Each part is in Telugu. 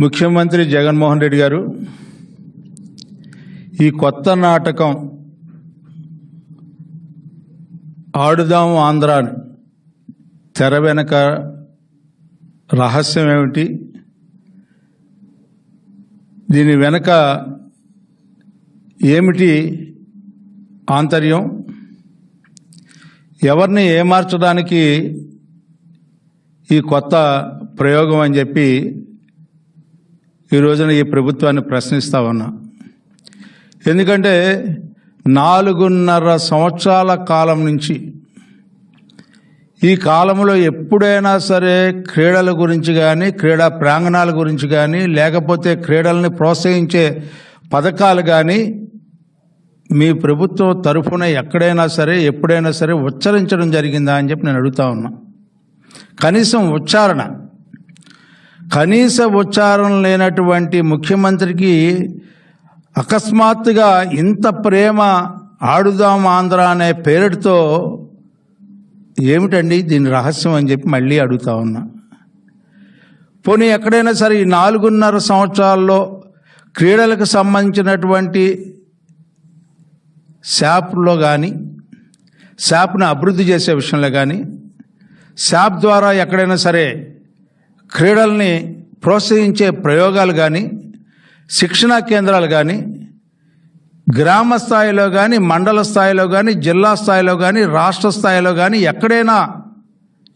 ముఖ్యమంత్రి జగన్మోహన్ రెడ్డి గారు ఈ కొత్త నాటకం ఆడుదాం ఆంధ్ర తెర వెనక రహస్యం ఏమిటి? దీని వెనక ఏమిటి ఆంతర్యం? ఎవరిని ఏమార్చడానికి ఈ కొత్త ప్రయోగం అని చెప్పి ఈ రోజున ఈ ప్రభుత్వాన్ని ప్రశ్నిస్తా ఉన్నా. ఎందుకంటే నాలుగున్నర సంవత్సరాల కాలం నుంచి ఈ కాలంలో ఎప్పుడైనా సరే క్రీడల గురించి కానీ క్రీడా ప్రాంగణాల గురించి కానీ లేకపోతే క్రీడల్ని ప్రోత్సహించే పథకాలు కానీ మీ ప్రభుత్వం తరఫున ఎక్కడైనా సరే ఎప్పుడైనా సరే ఉచ్చరించడం జరిగిందా అని చెప్పి నేను అడుగుతా ఉన్నా. కనీసం ఉచ్చారణ కనీస ఉచ్చారణ లేనటువంటి ముఖ్యమంత్రికి అకస్మాత్తుగా ఇంత ప్రేమ ఆడుదాం ఆంధ్ర అనే పేరుతో ఏమిటండి దీని రహస్యం అని చెప్పి మళ్ళీ అడుగుతా ఉన్నా. పోనీ ఎక్కడైనా సరే ఈ నాలుగున్నర సంవత్సరాల్లో క్రీడలకు సంబంధించినటువంటి శాప్లో కానీ శాప్ను అభివృద్ధి చేసే విషయంలో కానీ శాప్ ద్వారా ఎక్కడైనా సరే క్రీడల్ని ప్రోత్సహించే ప్రయోగాలు కానీ శిక్షణా కేంద్రాలు కానీ గ్రామ స్థాయిలో కానీ మండల స్థాయిలో కానీ జిల్లా స్థాయిలో కానీ రాష్ట్ర స్థాయిలో కానీ ఎక్కడైనా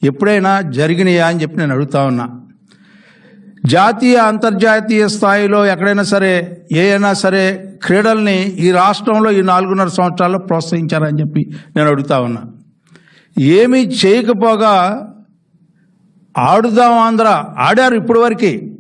ఎప్పుడైనా జరిగినాయా అని చెప్పి నేను అడుగుతా ఉన్నా. జాతీయ అంతర్జాతీయ స్థాయిలో ఎక్కడైనా సరే ఏ సరే క్రీడల్ని ఈ రాష్ట్రంలో ఈ నాలుగున్నర సంవత్సరాల్లో ప్రోత్సహించారని చెప్పి నేను అడుగుతా ఉన్నా. ఏమీ చేయకపోగా ఆడుదాం ఆంధ్ర. ఆడారు ఇప్పటి వరకు